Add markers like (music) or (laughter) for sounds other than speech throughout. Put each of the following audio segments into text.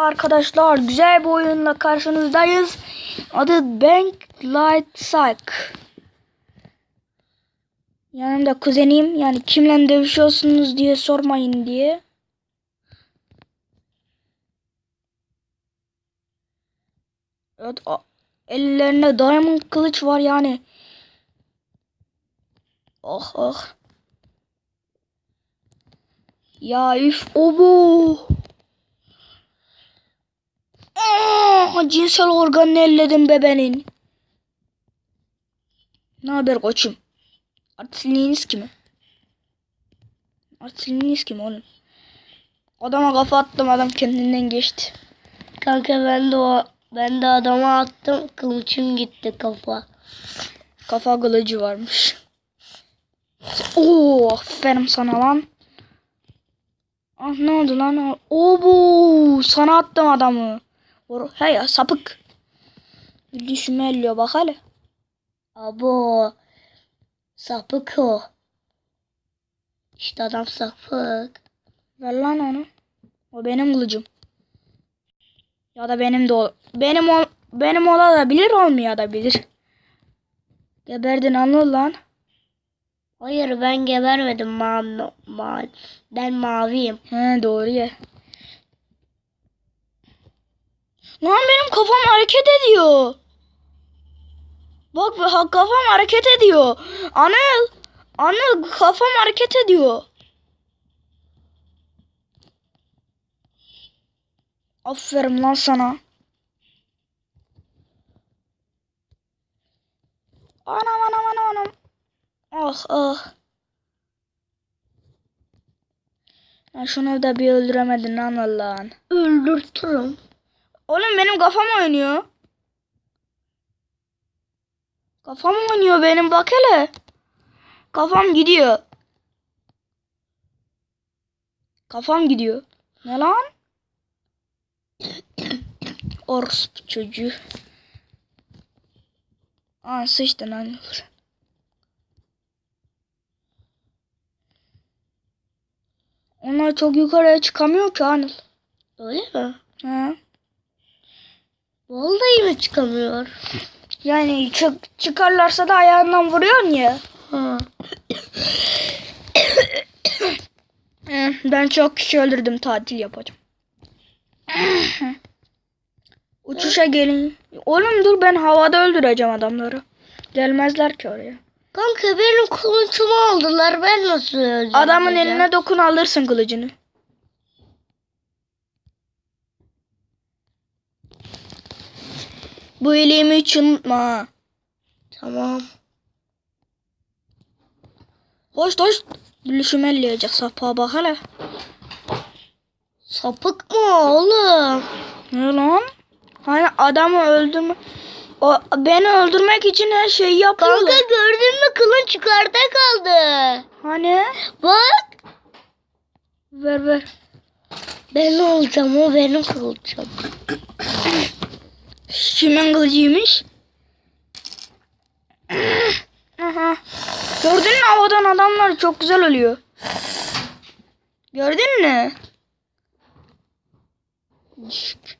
Arkadaşlar güzel bir oyunla karşınızdayız. Adı Bank Light Psych. Yanımda kuzenim yani kimle dövüşüyorsunuz diye sormayın diye. Evet ellerinde diamond kılıç var yani. Oh oh. Ya üf obo. Aa, cinsel organını elledim bebenin. Ne haber koçum? Artistliğiniz kimi? Artistliğiniz kim oğlum? Adama kafa attım adam kendinden geçti. Kanka ben de o ben de adama attım kılıçım gitti kafa. Kafa kılıcı varmış. Oo, aferin sana lan. Ah ne oldu lan? Oo bu sana attım adamı. Or hey ya sapık. Düşme elliyor bak hele. Abo sapık o. İşte adam sapık. Ver lan onu. O benim kılıcım. Ya da benim de ol benim ol benim olabilir olmaya da bilir. Geberdin anıl lan. Hayır ben gebermedim ma ma ben maviyim. He doğru ya. Lan benim kafam hareket ediyor. Bak kafam hareket ediyor. Anıl. Anıl kafam hareket ediyor. Aferin lan sana. Anam anam anam anam. Ah ah. Ya şunu da bir öldüremedin lan Allah'ın. Öldürtürüm. Oğlum benim kafam oynuyor. Kafam oynuyor benim bak hele. Kafam gidiyor. Kafam gidiyor. Ne lan? (coughs) Orospu çocuğu. Aa sıçtın lan. Onlar çok yukarıya çıkamıyor ki Anıl. Öyle mi? He. Vallahi mi çıkamıyor? Yani çık çıkarlarsa da ayağından vuruyorsun ya. Ha. (coughs) Eh, Ben çok kişi öldürdüm tatil yapacağım. Uçuşa gelin. Oğlum dur ben havada öldüreceğim adamları. Gelmezler ki oraya. Kanka benim kılıcımı aldılar ben nasıl öleceğim? Adamın eline dokun alırsın kılıcını. Bu iyiliğimi hiç unutma. Tamam. Hoş hoş. Gülüşüm elleyecek sapa bak hele. Sapık mı oğlum? Ne lan? Hani adamı öldürme... O, beni öldürmek için her şeyi yapıyorlar. Kanka gördün mü kılın yukarıda kaldı. Hani? Bak. Ver ver. Ben olacağım o benim kılıcım. (coughs) Kimin kılıcıymış? Aha. Gördün mü havadan adamlar çok güzel oluyor. Gördün mü? Dişik.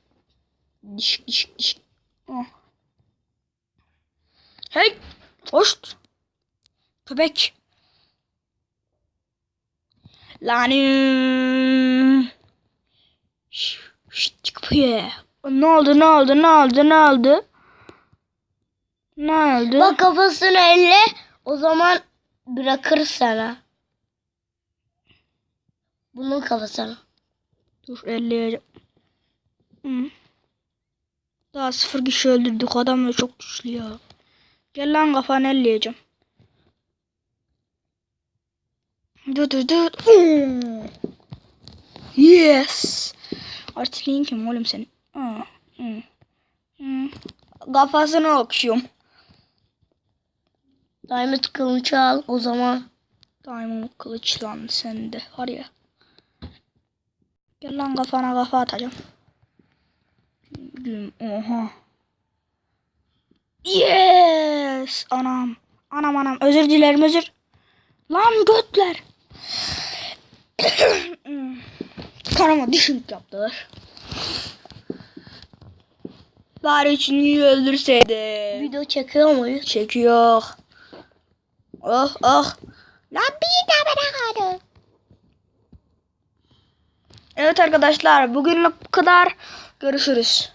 Dişik dişik dişik. Ah. Hey. Hoş. Köpek. Lanet. Şşt, şşt, çık buraya. Ne oldu ne oldu ne oldu ne oldu? Ne oldu? Bak kafasını elle o zaman bırakır sana. Bunun kafasını. Dur elleyeceğim. Hı. Daha sıfır kişi öldürdük adam da çok güçlü ya. Gel lan kafanı elleyeceğim. Dur dur dur. Oo. Yes. Artistliğin kim oğlum senin? Kafasını okşuyorum. Diamond kılıcı al o zaman. Diamond kılıç lan sende var ya. Gel lan kafana kafa atacağım. Güm, Oha. Yes. Anam. Anam anam. Özür dilerim özür. Lan götler. (coughs) Karama düşük yaptılar. Bari üçüncüyü öldürseydim. Video çekiyor muyuz? Çekiyor. Oh oh. Lan bir bırakalım. Evet arkadaşlar bugünlük bu kadar. Görüşürüz.